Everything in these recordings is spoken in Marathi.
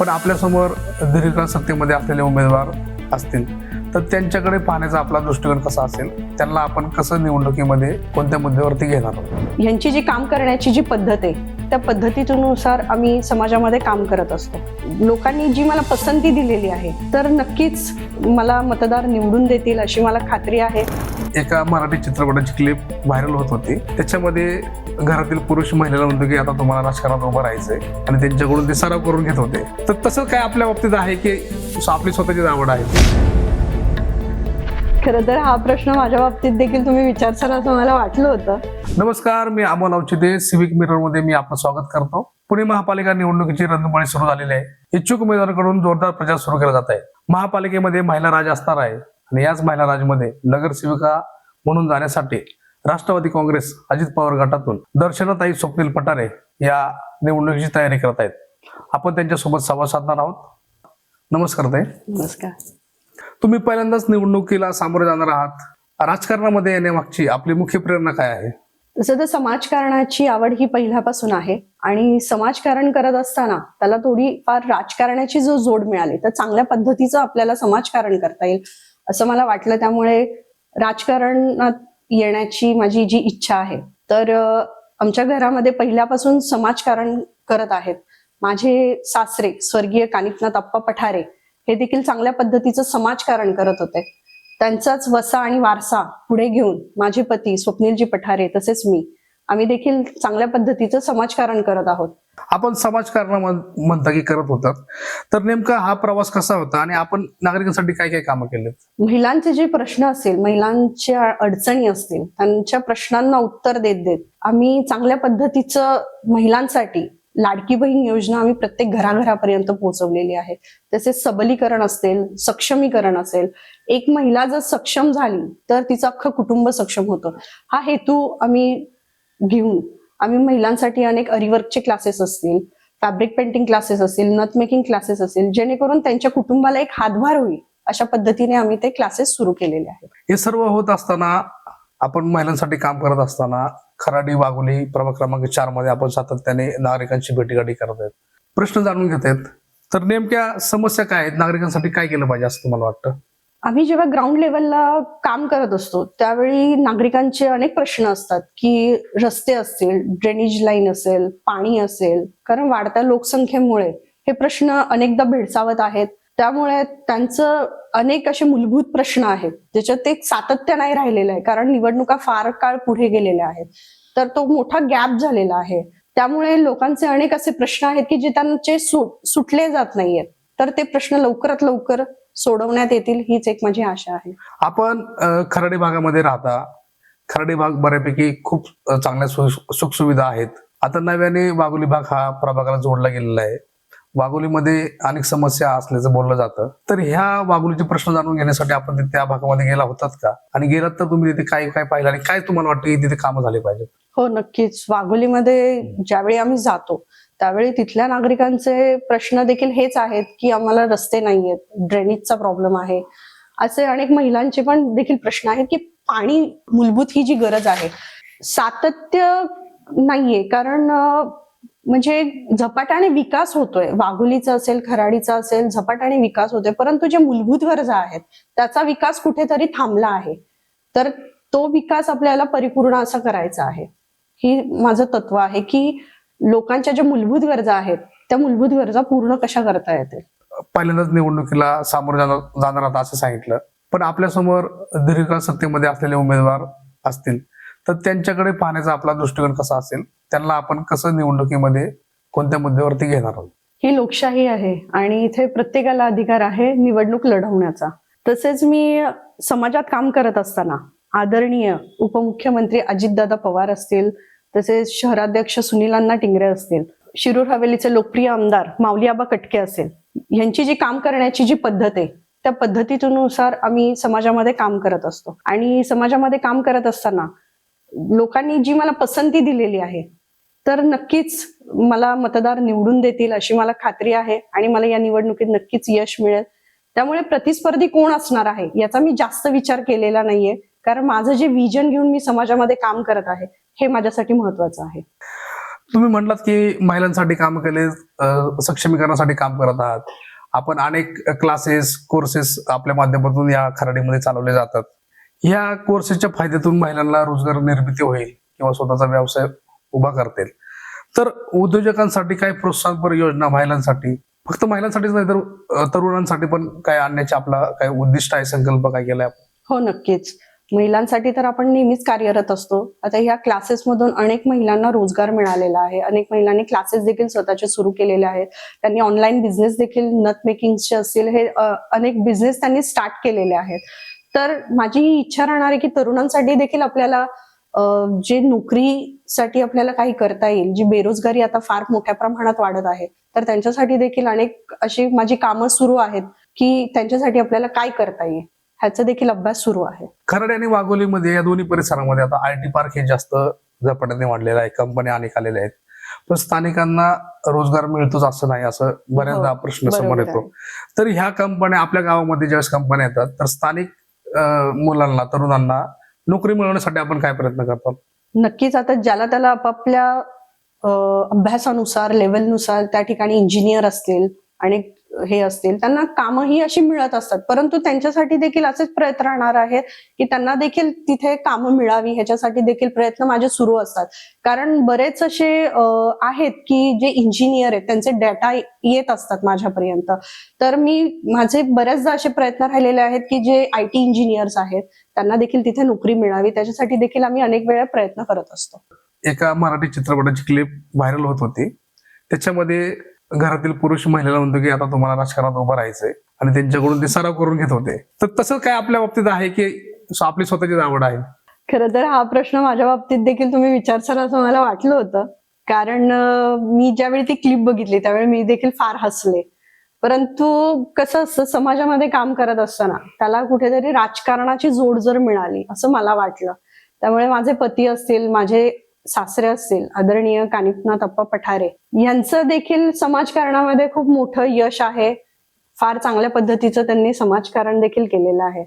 पण आपल्यासमोर दीर्घकाळ सत्तेमध्ये असलेले उमेदवार असतील तर त्यांच्याकडे पाहण्याचा आपला दृष्टिकोन कसा असेल त्यांना आपण कसं निवडणुकीमध्ये कोणत्या मुद्द्यावरती घेणार आहोत? यांची जी काम करण्याची जी पद्धत आहे त्या पद्धतीनुसार आम्ही समाजामध्ये काम करत असतो. लोकांनी जी मला पसंती दिलेली आहे तर नक्कीच मला मतदार निवडून देतील अशी मला खात्री आहे. एका मराठी चित्रपटाची क्लिप व्हायरल होत होती. त्याच्यामध्ये घरातील पुरुष महिलेला म्हणतो की आता तुम्हाला राजकारणात उभं राहायचंय. आणि त्यांच्याकडून ते सराव करून घेत होते. तर तसं काय आपल्या बाबतीत आहे की आपली स्वतःची आवड आहे? खरं तर हा प्रश्न माझ्या बाबतीत देखील तुम्ही विचारसाल असं मला वाटलं होतं. नमस्कार मी अमोल अवचिते सिविक मिररमध्ये मी आपलं स्वागत करतो. पुणे महापालिका निवडणुकीची रणधुमाळी सुरू झालेली आहे. इच्छुक उमेदवारांकडून जोरदार प्रचार सुरू केला जात आहे. महापालिकेमध्ये महिला राज असणार आहे. आणि याच महिला राजमध्ये नगरसेविका म्हणून जाण्यासाठी राष्ट्रवादी काँग्रेस अजित पवार गटातून दर्शनाताई स्वप्नील पटारे या निवडणुकीची तयारी करत आहेत. आपण त्यांच्यासोबत संवाद साधणार आहोत. नमस्कार ताई. नमस्कार. तुम्ही पहिल्यांदाच निवडणुकीला सामोरे जाणार आहात. राजकारणामध्ये येण्यामागची आपली मुख्य प्रेरणा काय आहे? तसं तर समाजकारणाची आवड ही पहिल्यापासून आहे आणि समाजकारण करत असताना त्याला थोडी फार राजकारणाची जो जोड मिळाली तर चांगल्या पद्धतीचं आपल्याला समाजकारण करता येईल. असं मला वाटलं. त्यामुळे राजकारणात येण्याची माझी जी इच्छा आहे तर आमच्या घरामध्ये पहिल्यापासून समाजकारण करत आहेत. माझे सासरे स्वर्गीय कानिकनाथ अप्पा पठारे हे देखील चांगल्या पद्धतीचं समाजकारण करत होते. त्यांचाच वसा आणि वारसा पुढे घेऊन माझे पती स्वप्नीलजी पठारे तसेच मी आम्ही देखील चांगल्या पद्धतीचं समाजकारण करत आहोत. आपण समाजकारणामध्ये म्हणता की करत होतात. तर नेमका हा प्रवास कसा होता आणि आपण नागरिकांसाठी काय काय कामं केलेत? महिलांचे जे प्रश्न असतील महिलांच्या अडचणी असतील त्यांच्या प्रश्नांना उत्तर देत देत आम्ही चांगल्या पद्धतीचं महिलांसाठी लाडकी बहीण योजना आम्ही प्रत्येक घराघरापर्यंत पोहोचवलेली आहे. तसेच सबलीकरण असेल सक्षमीकरण असेल एक महिला जर सक्षम झाली तर तिचं अख्खं कुटुंब सक्षम होतं. हा हेतू आम्ही घेऊन. आम्ही महिलांसाठी अनेक अरिवर्कचे क्लासेस असतील फॅब्रिक पेंटिंग क्लासेस असतील नथ मेकिंग क्लासेस असतील जेणेकरून त्यांच्या कुटुंबाला एक हातभार होईल अशा पद्धतीने आम्ही ते क्लासेस सुरू केलेले आहेत. हे सर्व होत असताना आपण महिलांसाठी काम करत असताना खराडी वाघोली प्रभाग क्रमांक चारमध्ये आपण सातत्याने नागरिकांची भेटीगाठी करत आहेत. प्रश्न जाणून घेत आहेत. तर नेमक्या समस्या काय आहेत? नागरिकांसाठी काय केलं पाहिजे असं तुम्हाला वाटतं? आम्ही जेव्हा ग्राउंड लेवलला काम करत असतो त्यावेळी नागरिकांचे अनेक प्रश्न असतात की रस्ते असतील ड्रेनेज लाईन असेल पाणी असेल कारण वाढत्या लोकसंख्येमुळे हे प्रश्न अनेकदा भेडसावत आहेत. त्यामुळे त्यांचं अनेक असे मूलभूत प्रश्न आहेत ज्याच्यात एक सातत्य नाही राहिलेलं आहे कारण निवडणुका फार काळ पुढे गेलेल्या आहेत. तर तो मोठा गॅप झालेला आहे. त्यामुळे लोकांचे अनेक असे प्रश्न आहेत की जे त्यांचे सुटले जात नाहीयेत. तर ते प्रश्न लवकरात लवकर सोडवण्यात येतील हीच एक माझी आशा आहे. आपण खराडी भागामध्ये राहता. खराडी भाग बऱ्यापैकी खूप चांगल्या सुखसुविधा आहेत. आता नव्याने वाघोली भाग हा प्रभागाला जोडला गेलेला आहे. वाघोलीमध्ये अनेक समस्या असल्याचं बोललं जातं. तर ह्या वाघोलीचे प्रश्न जाणून घेण्यासाठी आपण त्या भागामध्ये गेला होतात का? आणि गेलात तर तुम्ही तिथे काय काय पाहिलं आणि काय तुम्हाला वाटतं की तिथे कामं झाली पाहिजेत? हो नक्कीच. वाघोलीमध्ये ज्यावेळी आम्ही जातो त्यावेळी तिथल्या नागरिकांचे प्रश्न देखील हेच आहेत की आम्हाला रस्ते नाहीयेत ड्रेनेजचा प्रॉब्लेम आहे. असे अनेक महिलांचे पण देखील प्रश्न आहेत की पाणी मूलभूत ही जी गरज आहे सातत्य नाहीये. कारण म्हणजे झपाट्याने विकास होतोय. वाघोलीचा असेल खराडीचा असेल झपाट्याने विकास होतोय. परंतु जे मूलभूत गरजा आहेत त्याचा विकास कुठेतरी थांबला आहे. तर तो विकास आपल्याला परिपूर्ण असा करायचा आहे. ही माझं तत्व आहे की लोकांच्या ज्या मूलभूत गरजा आहेत त्या मूलभूत गरजा पूर्ण कशा करता येतील? पहिल्यांदाच निवडणुकीला सामोरे जाणार जाणार आहात असं सांगितलं. पण आपल्यासमोर दीर्घकाळ सत्तेमध्ये असलेले उमेदवार असतील तर त्यांच्याकडे पाहण्याचा आपला दृष्टिकोन कसा असेल त्यांना आपण कसं निवडणुकीमध्ये कोणत्या मुद्द्यावरती घेणार आहोत? ही लोकशाही आहे आणि इथे प्रत्येकाला अधिकार आहे निवडणूक लढवण्याचा. तसेच मी समाजात काम करत असताना आदरणीय उपमुख्यमंत्री अजितदादा पवार असतील तसेच शहराध्यक्ष सुनीलांना टिंगरे असतील शिरूर हवेलीचे लोकप्रिय आमदार माऊलीआबा कटके असेल यांची जी काम करण्याची जी पद्धत आहे त्या पद्धतीनुसार आम्ही समाजामध्ये काम करत असतो. आणि समाजामध्ये काम करत असताना लोकांनी जी मला पसंती दिलेली आहे तर नक्कीच मला मतदार निवडून देतील अशी मला खात्री आहे आणि मला या निवडणुकीत नक्कीच यश मिळेल. त्यामुळे प्रतिस्पर्धी कोण असणार आहे याचा मी जास्त विचार केलेला नाहीये कारण माझं जे विजन घेऊन मी समाजामध्ये काम करत आहे हे माझ्यासाठी महत्वाचं आहे. तुम्ही म्हटलात की महिलांसाठी काम केले सक्षमीकरणासाठी काम करत आहात. आपण अनेक क्लासेस कोर्सेस आपल्या माध्यमातून या खराडीमध्ये चालवले जातात. या कोर्सेसच्या फायद्यातून महिलांना रोजगार निर्मिती होईल किंवा स्वतःचा व्यवसाय उभा करतील. तर उद्योजकांसाठी काय प्रोत्साहनपर योजना महिलांसाठी? फक्त महिलांसाठीच नाही तर तरुणांसाठी पण काय आणण्याचे आपला काय उद्दिष्ट आहे संकल्प काय केलाय? हो नक्कीच. महिलांसाठी तर आपण नेहमीच कार्यरत असतो. आता ह्या क्लासेसमधून अनेक महिलांना रोजगार मिळालेला आहे. अनेक महिलांनी क्लासेस देखील स्वतःचे सुरू केलेले आहेत. त्यांनी ऑनलाईन बिझनेस देखील नट मेकिंगचे असतील हे अनेक बिझनेस त्यांनी स्टार्ट केलेले आहेत. तर माझी ही इच्छा राहणार आहे की तरुणांसाठी देखील आपल्याला जे नोकरीसाठी आपल्याला काही करता येईल जी बेरोजगारी आता फार मोठ्या प्रमाणात वाढत आहे तर त्यांच्यासाठी देखील अनेक अशी माझी कामं सुरू आहेत की त्यांच्यासाठी आपल्याला काय करता येईल. ह्याचा देखील अभ्यास सुरू आहे. खराडे आणि वाघोलीमध्ये या दोन्ही परिसरामध्ये आता आय टी पार्क हे जास्त झपाट्याने वाढलेलं आहे. कंपन्या अनेक आलेल्या आहेत. पण स्थानिकांना रोजगार मिळतोच असं नाही असं बऱ्याचदा हो, प्रश्न समोर येतो. तर ह्या कंपन्या आपल्या गावामध्ये ज्यावेळेस कंपन्या येतात तर स्थानिक मुलांना तरुणांना नोकरी मिळवण्यासाठी आपण काय प्रयत्न करतो नक्कीच आता ज्याला त्याला आपापल्या अभ्यासानुसार लेवलनुसार त्या ठिकाणी इंजिनियर असतील आणि हे असतील त्यांना कामंही अशी मिळत असतात. परंतु त्यांच्यासाठी देखील असेच प्रयत्न राहणार आहेत की त्यांना देखील तिथे कामं मिळावी ह्याच्यासाठी देखील प्रयत्न माझे सुरू असतात. कारण बरेच असे आहेत की जे इंजिनियर आहेत त्यांचे डेटा येत असतात माझ्यापर्यंत. तर मी माझे बरेचदा असे प्रयत्न राहिलेले आहेत की जे आय टी इंजिनियर्स आहेत त्यांना देखील तिथे नोकरी मिळावी त्याच्यासाठी देखील आम्ही अनेक वेळा प्रयत्न करत असतो. एका मराठी चित्रपटाची क्लिप व्हायरल होत होती. त्याच्यामध्ये घरातील पुरुष महिलेला म्हणतो की आता तुम्हाला राजकारणात उभं राहायचंय. आणि त्यांच्याकडून ते सराव करून घेत होते. तर तसं काय आपल्या बाबतीत आहे की आपली स्वतःची आवड आहे? खर तर हा प्रश्न माझ्या बाबतीत देखील तुम्ही विचारसाल असं मला वाटलं होतं. कारण मी ज्यावेळी ती क्लिप बघितली त्यावेळी मी देखील फार हसले. परंतु कसं असतं समाजामध्ये काम करत असताना त्याला कुठेतरी राजकारणाची जोड जर मिळाली असं मला वाटलं. त्यामुळे माझे पती असतील माझे सासरे असतील आदरणीय कानिपनाथ अप्पा पठारे यांचं देखील समाजकारणामध्ये खूप मोठं यश आहे. फार चांगल्या पद्धतीचं त्यांनी समाजकारण देखील केलेलं आहे.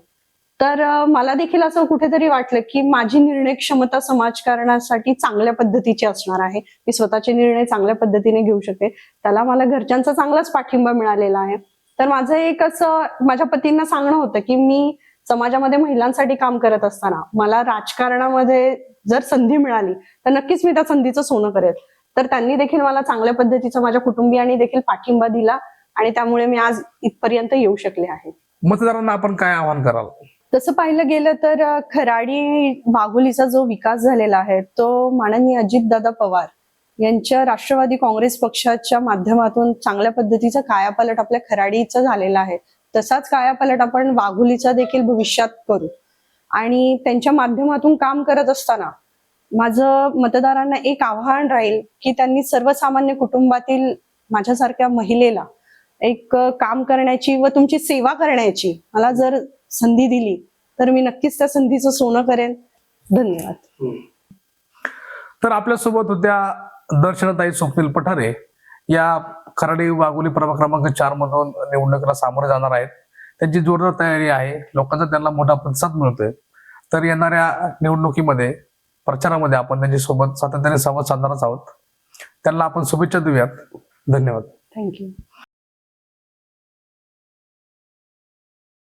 तर मला देखील असं कुठेतरी वाटलं की माझी निर्णय क्षमता समाजकारणासाठी चांगल्या पद्धतीची असणार आहे. मी स्वतःचे निर्णय चांगल्या पद्धतीने घेऊ शकते त्याला मला घरच्यांचा चांगलाच पाठिंबा मिळालेला आहे. तर माझं एक असं माझ्या पतींना सांगणं होतं की मी समाजामध्ये महिलांसाठी काम करत असताना मला राजकारणामध्ये जर संधी मिळाली तर नक्कीच मी त्या संधीचं सोनं करेल. तर त्यांनी देखील मला चांगल्या पद्धतीचा माझ्या कुटुंबियांनी देखील पाठिंबा दिला आणि त्यामुळे मी आज इथपर्यंत येऊ शकले आहे. मतदारांना आपण काय आवाहन कराल? तसं पाहिलं गेलं तर खराडी वाघोलीचा जो विकास झालेला आहे तो माननीय अजितदादा पवार यांच्या राष्ट्रवादी काँग्रेस पक्षाच्या माध्यमातून चांगल्या पद्धतीचा कायापालट आपल्या खराडीचा झालेला आहे. तसाच कायापालट आपण वाघुलीचा देखील भविष्यात करू. आणि त्यांच्या माध्यमातून काम करत असताना माझं मतदारांना एक आव्हान राहील की त्यांनी सर्वसामान्य कुटुंबातील माझ्यासारख्या महिलेला एक काम करण्याची व तुमची सेवा करण्याची मला जर संधी दिली तर मी नक्कीच त्या संधीचं सोनं करेन. धन्यवाद. तर आपल्यासोबत होत्या दर्शनताई स्वप्नील पठारे. या खराडी वाघोली प्रभाग क्रमांक चार मधून निवडणुकीला सामोरे जाणार आहेत. त्यांची जोरदार तयारी आहे. लोकांचा त्यांना मोठा प्रतिसाद मिळतोय. तर येणाऱ्या निवडणुकीमध्ये प्रचारामध्ये आपण त्यांच्यासोबत सातत्याने संवाद साधणारच आहोत. त्यांना आपण शुभेच्छा देऊयात. धन्यवाद. थँक्यू